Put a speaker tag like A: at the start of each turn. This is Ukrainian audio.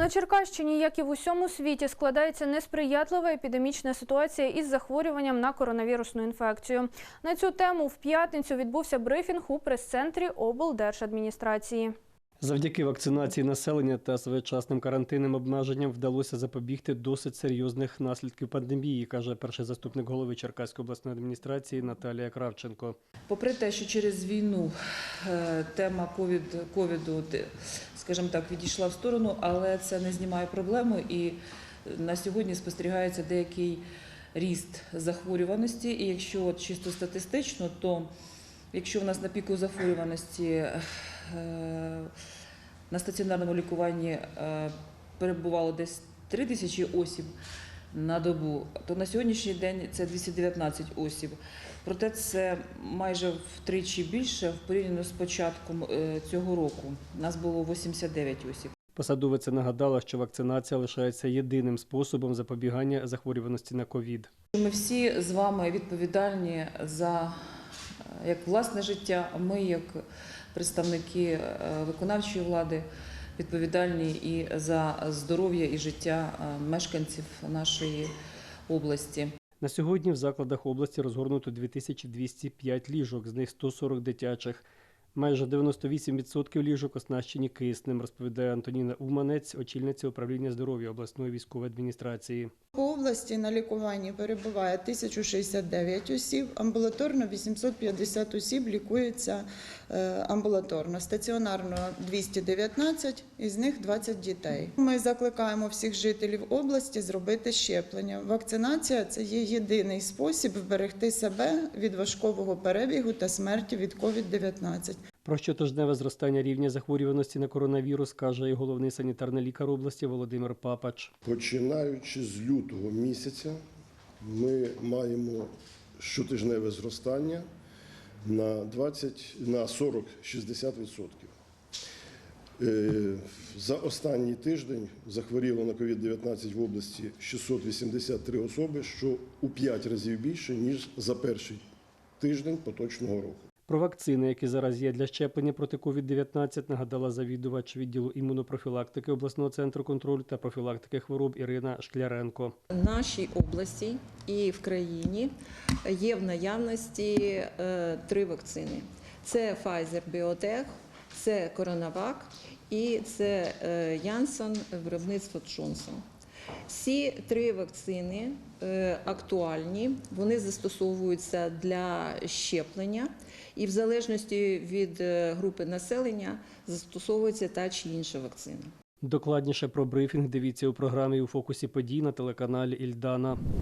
A: На Черкащині, як і в усьому світі, складається несприятлива епідемічна ситуація із захворюванням на коронавірусну інфекцію. На цю тему в п'ятницю відбувся брифінг у прес-центрі облдержадміністрації.
B: Завдяки вакцинації населення та своєчасним карантинним обмеженням вдалося запобігти досить серйозних наслідків пандемії, каже перший заступник голови Черкаської обласної адміністрації Наталія Кравченко.
C: Попри те, що через війну е, тема ковід, ковіду, скажімо так, відійшла в сторону, але це не знімає проблему і на сьогодні спостерігається деякий ріст захворюваності. І якщо чисто статистично, то якщо в нас на піку захворюваності е, на стаціонарному лікуванні е, перебувало десь 3 тисячі осіб на добу, то на сьогоднішній день це 219 осіб. Проте це майже втричі більше в порівняно з початком е, цього року. Нас було 89 осіб.
B: Посадовиця нагадала, що вакцинація лишається єдиним способом запобігання захворюваності на ковід.
C: Ми всі з вами відповідальні за е, як власне життя, а ми, як представники е, виконавчої влади, відповідальні і за здоров'я і життя е, мешканців нашої області.
B: На сьогодні в закладах області розгорнуто 2205 ліжок, з них 140 дитячих. Майже 98% ліжок оснащені киснем, розповідає Антоніна Уманець, очільниця управління здоров'я обласної військової адміністрації.
D: По області на лікуванні перебуває 1069 осіб, амбулаторно 850 осіб лікуються е, амбулаторно, стаціонарно 219, із них 20 дітей. Ми закликаємо всіх жителів області зробити щеплення. Вакцинація це є єдиний спосіб вберегти себе від важкого перебігу та смерті від COVID-19.
B: Про щотижневе зростання рівня захворюваності на коронавірус каже і головний санітарний лікар області Володимир Папач.
E: Починаючи з лютого місяця, ми маємо щотижневе зростання на 20, на 40-60%. Е, За останній тиждень захворіло на COVID-19 в області 683 особи, що у 5 разів більше, ніж за перший тиждень поточного року.
B: Про вакцини, які зараз є для щеплення проти COVID-19, нагадала завідувач відділу імунопрофілактики обласного центру контролю та профілактики хвороб Ірина Шкляренко.
F: В нашій області і в країні є в наявності е, три вакцини: це Pfizer BioNTech, це CoronaVac і це е, Janssen виробництво Johnson. Всі три вакцини е, актуальні, вони застосовуються для щеплення, і в залежності від е, групи населення застосовується та чи інша вакцина.
B: Докладніше про брифінг дивіться у програмі у фокусі подій на телеканалі Ільдана.